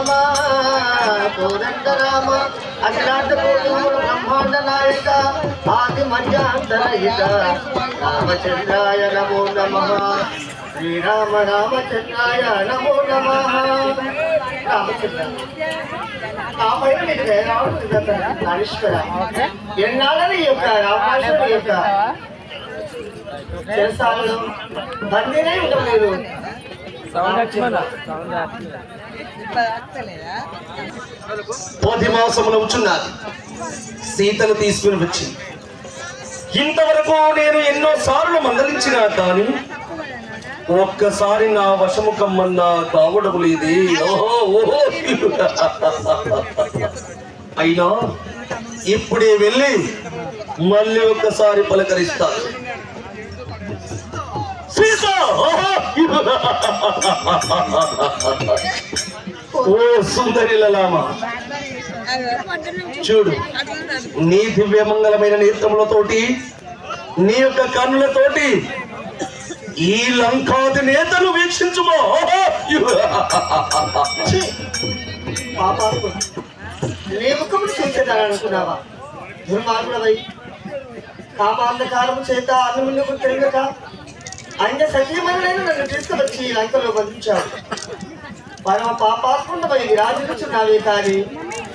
రామ కోదండ రామ అఖిలాండ కోటి బ్రహ్మాండ నాయక ఆది మధ్యాంతరహిత రామచంద్రాయ నమో నమ శ్రీరామ రామచంద్రాయ నమో నమ రామచంద్ర ఆ పైన నీకు రావడం ఇదంతా నారీశ్వర ఎన్నాళ్ళని ఈ యొక్క రామాయణం యొక్క చేస్తాను బందీనే ఉండలేదు పోతి సీతను తీసుకుని వచ్చి ఇంతవరకు నేను ఎన్నో సార్లు మందలించినా కానీ ఒక్కసారి నా వశము కమ్మన్నా కావడం లేదే. ఓహో ఓహో. అయినా ఇప్పుడే వెళ్ళి మళ్ళీ ఒక్కసారి పలకరిస్తా ఓ సుందరి లలామ. చూడు నీ దివ్యమంగళమైన నేత్రములతోటి నీ యొక్క కన్నులతోటి ఈ లంకాది నేతను వీక్షించుమో. ఛీ! పాపాత్మ దుర్మార్గుడవై కామాంధకారము చేత అన్నుకు తిరగక ఆయన సత్యమైన నన్ను తీసుకువచ్చి లంకలో బంధించావు పరమ పాపాత్ముడమై విరాజించున్నావే కానీ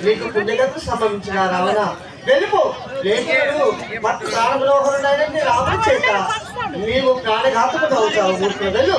నీకు పుణ్యగతు సంభవించిన రావణ. వెళ్ళిపో. లేకేడు మత్తు ప్రాణమనోహరుడైన నీ రాముడి చేత. నీవు ప్రాణఘాతకు అవుతావు. వెళ్ళు.